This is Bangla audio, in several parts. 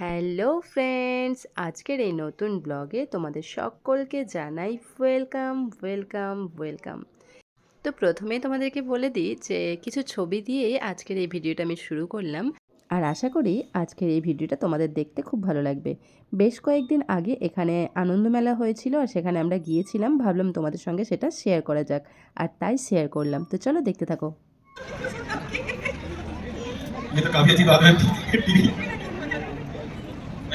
হ্যালো ফ্রেন্ডস, আজকের এই নতুন ব্লগে তোমাদের সকলকে জানাই ওয়েলকাম ওয়েলকাম ওয়েলকাম। তো প্রথমেই তোমাদেরকে বলে দিই যে, কিছু ছবি দিয়ে আজকের এই ভিডিওটা আমি শুরু করলাম। আর আশা করি আজকের এই ভিডিওটা তোমাদের দেখতে খুব ভালো লাগবে। বেশ কয়েকদিন আগে এখানে আনন্দমেলা হয়েছিল আর সেখানে আমরা গিয়েছিলাম। ভাবলাম তোমাদের সঙ্গে সেটা শেয়ার করা যাক। আর তাই শেয়ার করলাম। তো চলো দেখতে থাকো।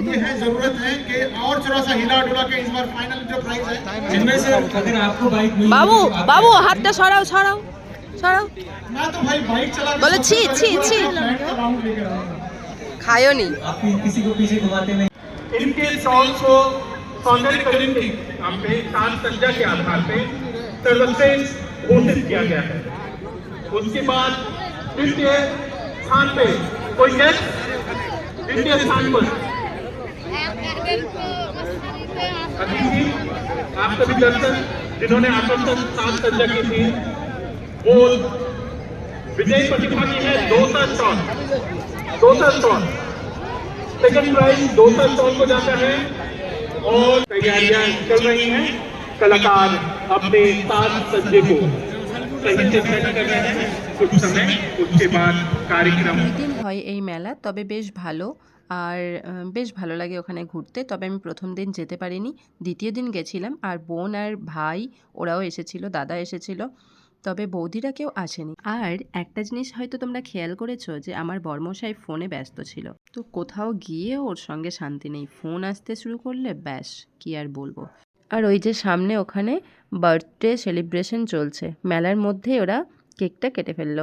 ये है जरूरत है कि और थोड़ा सा हिला डुला के इस बार फाइनल जो प्राइस है जिनमें से अगर आपको बाइक मिल বাবু বাবু হাতটা সরাও সরাও সরাও मैं तो भाई बाइक चला के बोलो, छी, छी, छी। बैठ कर राउंड लेके आऊंगा খায়ও নি आप किसी को पीछे घुमाते नहीं इनके स्टॉल को सौंदर्यकरण की नाम पे सात संज्ञा के आधार पे सर्वश्रेष्ठ घोषित किया गया है उसके बाद द्वितीय स्थान पे कोई नेक्स्ट द्वितीय स्थान पर अदिति आप सभी दर्शक जिन्होंने आकर्षण सात संज्ञा की थी वो विजय प्रतिभा की है दो सौ स्टॉल दो सौ स्टॉल सेकंड प्राइज दो सौ स्टॉल को जाता है और तैयारियां चल रही हैं कलाकार अपने सात सज्जे को सही से सेट कर रहे हैं कुछ समय उसके बाद कार्यक्रम দিন হয় এই মেলা তবে বেশ ভালো আর বেশ ভালো লাগে ওখানে ঘুরতে। তবে আমি প্রথম দিন যেতে পারিনি, দ্বিতীয় দিন গেছিলাম আর বোন আর ভাই ওরাও এসেছিল, দাদা এসেছিল, তবে বৌদিরা কেউ আসেনি। আর একটা জিনিস হয়তো তোমরা খেয়াল করেছ যে আমার বর্মশাই ফোনে ব্যস্ত ছিল। তো কোথাও গিয়ে ওর সঙ্গে শান্তি নেই, ফোন আসতে শুরু করলে ব্যাস, কি আর বলব। আর ওই যে সামনে ওখানে বার্থডে সেলিব্রেশন চলছে, মেলার মধ্যে ওরা কেকটা কেটে ফেলল।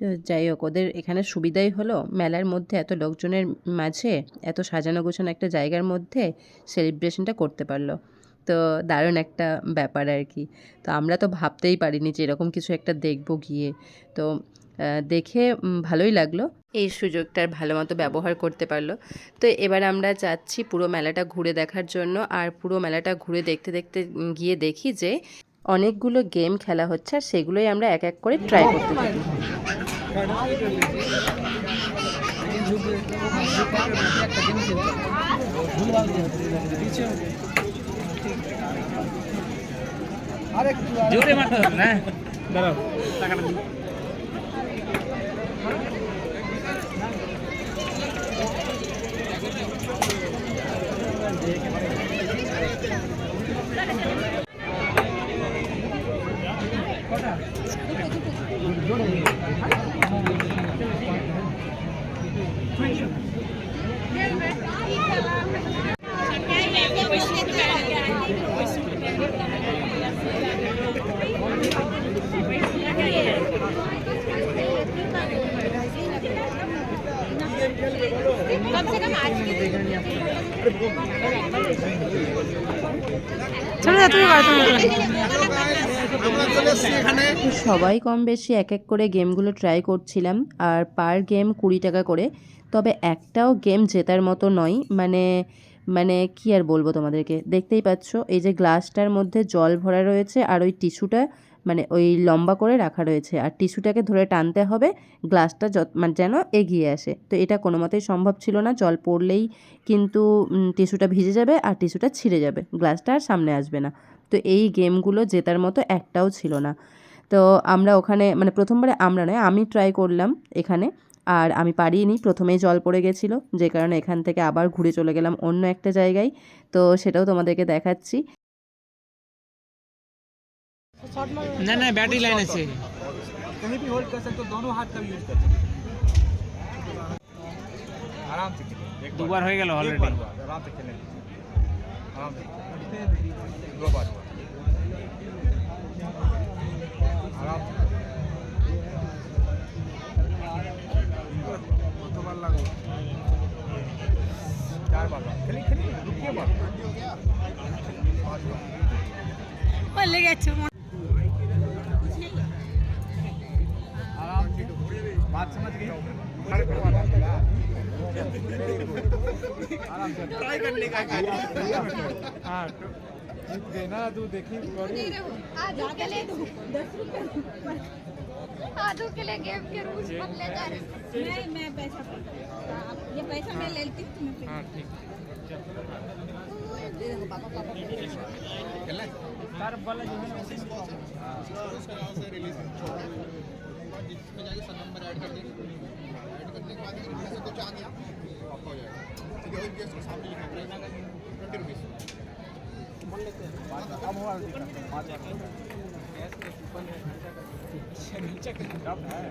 তো যাই হোক, ওদের এখানে সুবিধাই হলো মেলার মধ্যে এত লোকজনের মাঝে এত সাজানো গোছানো একটা জায়গার মধ্যে সেলিব্রেশনটা করতে পারল। তো দারুণ একটা ব্যাপার আর কি। তো আমরা তো ভাবতেই পারিনি যে এরকম কিছু একটা দেখব গিয়ে। তো দেখে ভালোই লাগল। এই সুযোগটার ভালো মতো ব্যবহার করতে পারল। তো এবার আমরা যাচ্ছি পুরো মেলাটা ঘুরে দেখার জন্য। আর পুরো মেলাটা ঘুরে দেখতে দেখতে গিয়ে দেখি যে অনেকগুলো গেম খেলা হচ্ছে আর সেগুলোই আমরা এক এক করে ট্রাই করতে থাকি জোরে মারতে হবে না দাঁড়াও তো 推进。সবাই কম বেশি এক এক করে গেমগুলো ট্রাই করছিলাম, আর পার গেম কুড়ি টাকা করে। তবে একটাও গেম জেতার মতো নয় মানে মানে কি আর বলব তোমাদেরকে? দেখতেই পাচ্ছ, এই যে গ্লাসটার মধ্যে জল ভরা রয়েছে, আর ওই টিস্যুটা মানে ওই লম্বা করে রাখা রয়েছে। আর টিস্যুটাকে ধরে টানতে হবে, গ্লাসটা যত মানে যেন এগিয়ে আসে। তো এটা কোনো মতেই সম্ভব ছিল না, জল পড়লেই কিন্তু টিস্যুটা ভিজে যাবে আর টিস্যুটা ছিঁড়ে যাবে, গ্লাসটা আর সামনে আসবে না। তো এই গেমগুলো জেতার মতো একটাও ছিল না। তো আমরা ওখানে মানে প্রথমবারে আমরা নয়, আমি ট্রাই করলাম এখানে, আর আমি পারিনি, প্রথমেই জল পড়ে গেছিল। যে কারণে এখান থেকে আবার ঘুরে চলে গেলাম অন্য একটা জায়গায়। তো সেটাও তোমাদেরকে দেখাচ্ছি। না না ব্যাটারি লাইন আছে कहीं भी होल्ड कर सकते हो दोनों हाथ का यूज कर सकते आराम से खेलें দুবার হয়ে গেল অলরেডি आराम से खेलें आराम से दो बार आराम से दो बार लागो चार बार खेलिए खेलिए रुकिए ट्राई करने का हाँ देना तू देखी जाके ले दो दस के लिए गेम के रूल बदले जा नहीं मैं पैसा ये पैसा मैं ले लेती हूँ। हाँ। ठीक सर बल जो और जिसमें जाके सन नंबर ऐड कर देंगे ऐड करने के बाद अगर इनमें से कुछ आ गया आपका हो जाएगा। ठीक है वही केस को सामने लिखा प्राइस आएगा ट्वेंटी रुपीज़ लेते हैं। तो अब हुआ तो अच्छा, नीचे है।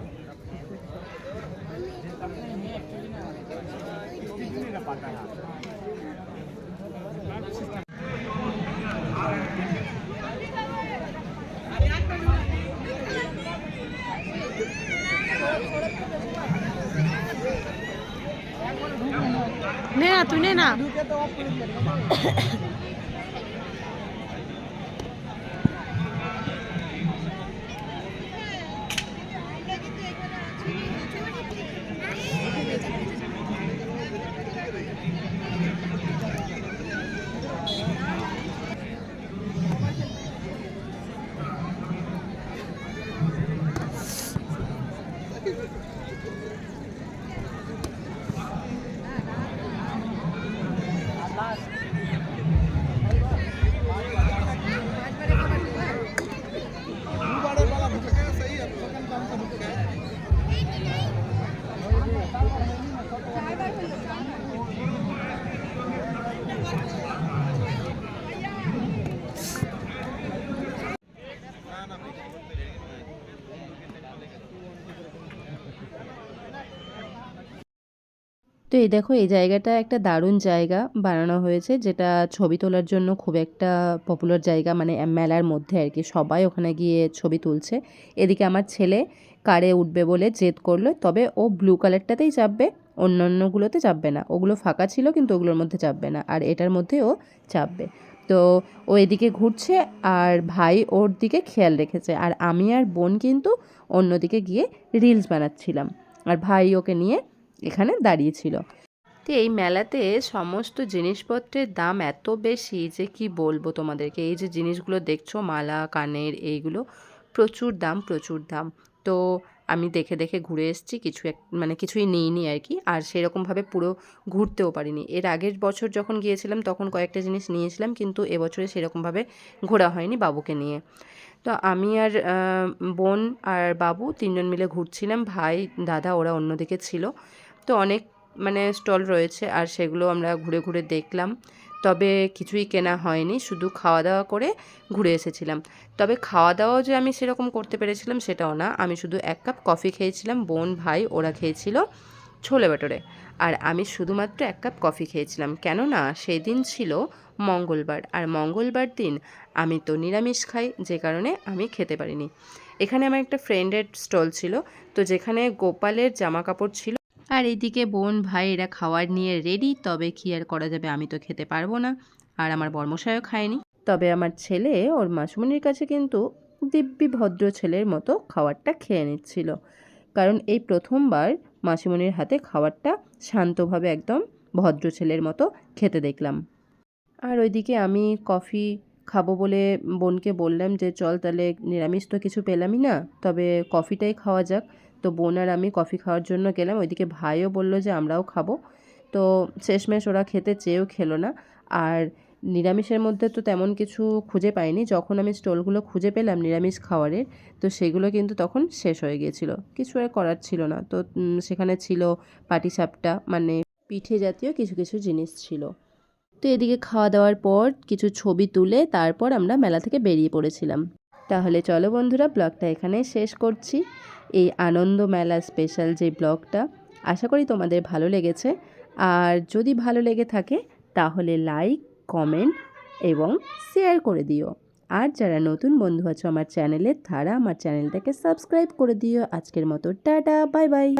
ना पाता है। নে না তুই নে না তো এই দেখো, এই জায়গাটা একটা দারুণ জায়গা বানানো হয়েছে, যেটা ছবি তোলার জন্য খুব একটা পপুলার জায়গা মানে মেলার মধ্যে আর কি। সবাই ওখানে গিয়ে ছবি তুলছে। এদিকে আমার ছেলে কারে উঠবে বলে জেদ করল, তবে ও ব্লু কালারটাতেই চাপবে অন্য অন্যগুলোতে চাপবে না। ওগুলো ফাঁকা ছিল, কিন্তু ওগুলোর মধ্যে চাপবে না, আর এটার মধ্যে ও চাপবে। তো ও এদিকে ঘুরছে, আর ভাই ওর দিকে খেয়াল রেখেছে, আর আমি আর বোন কিন্তু অন্যদিকে গিয়ে রিলস বানাচ্ছিলাম। আর ভাই ওকে নিয়ে এখানে দাঁড়িয়েছিল। তো এই মেলাতে সমস্ত জিনিসপত্রের দাম এত বেশি যে কি বলব তোমাদেরকে? এই যে জিনিসগুলো দেখছ, মালা, কানের, এইগুলো, প্রচুর দাম প্রচুর দাম। তো আমি দেখে দেখে ঘুরে এসেছি, কিছু এক মানে কিছুই নিইনি আর কি। আর সেরকমভাবে পুরো ঘুরতেও পারিনি। এর আগের বছর যখন গিয়েছিলাম, তখন কয়েকটা জিনিস নিয়েছিলাম, কিন্তু এবছরে সেরকমভাবে ঘোরা হয়নি বাবুকে নিয়ে। তো আমি আর বোন আর বাবু তিনজন মিলে ঘুরছিলাম। ভাই, দাদা, ওরা অন্যদিকে ছিল। তো অনেক মানে স্টল রয়েছে আর সেগুলো আমরা ঘুরে ঘুরে দেখলাম। তবে কিছুই কেনা হয়নি, শুধু খাওয়া দাওয়া করে ঘুরে এসেছিলাম। তবে খাওয়া দাওয়াও যে আমি সেরকম করতে পেরেছিলাম সেটাও না। আমি শুধু এক কাপ কফি খেয়েছিলাম, বোন ভাই ওরা খেয়েছিল ছোলে বাটোরে আর আমি শুধুমাত্র এক কাপ কফি খেয়েছিলাম। কেননা সেই দিন ছিল মঙ্গলবার আর মঙ্গলবার দিন আমি তো নিরামিষ খাই, যে কারণে আমি খেতে পারিনি। এখানে আমার একটা ফ্রেন্ডের স্টল ছিল, তো যেখানে গোপালের জামা কাপড় ছিল আর এইদিকে বোন, ভাই, এরা খাওয়ার নিয়ে রেডি তবে কি আর করা যাবে আমি তো খেতে পারব না। আর আমার বর্মশায়ও খায়নি। তবে আমার ছেলে, ওর মাসুমনির কাছে কিন্তু দিব্যি ভদ্র ছেলের মতো খাবারটা খেয়ে নিচ্ছিল। কারণ এই প্রথমবার মাসিমণির হাতে খাবারটা শান্তভাবে একদম ভদ্র ছেলের মতো খেতে দেখলাম। আর ওইদিকে আমি কফি খাব বলে বোনকে বললাম যে, চল তাহলে নিরামিষ তো কিছু পেলামই না, তবে কফিটাই খাওয়া যাক। তো বোন আর আমি কফি খাওয়ার জন্য গেলাম। ওইদিকে ভাইও বলল যে আমরাও খাব। তো শেষমেশ ওরা খেতে চেয়েও খেলো না। আর নিরামিষের মধ্যে তো তেমন কিছু খুঁজে পাইনি। যখন আমি স্টলগুলো খুঁজে পেলাম নিরামিষ খাবারের তো সেগুলো কিন্তু তখন শেষ হয়ে গিয়েছিল কিছু আর করার ছিল না। তো সেখানে ছিল পাটিসাপটা মানে পিঠে জাতীয় কিছু কিছু জিনিস ছিল। তো এদিকে খাওয়া দাওয়ার পর কিছু ছবি তুলে তারপর আমরা মেলা থেকে বেরিয়ে পড়েছিলাম। তাহলে চলো বন্ধুরা, ব্লগটা এখানে শেষ করছি। এই আনন্দ মেলা স্পেশাল যে ব্লগটা, আশা করি তোমাদের ভালো লেগেছে। আর যদি ভালো লেগে থাকে, তাহলে লাইক কমেন্ট এবং শেয়ার করে দিও। আর যারা নতুন বন্ধু আছো আমার চ্যানেলে তারা আমার চ্যানেলটাকে সাবস্ক্রাইব করে দিও। আজকের মতো টাটা বাই বাই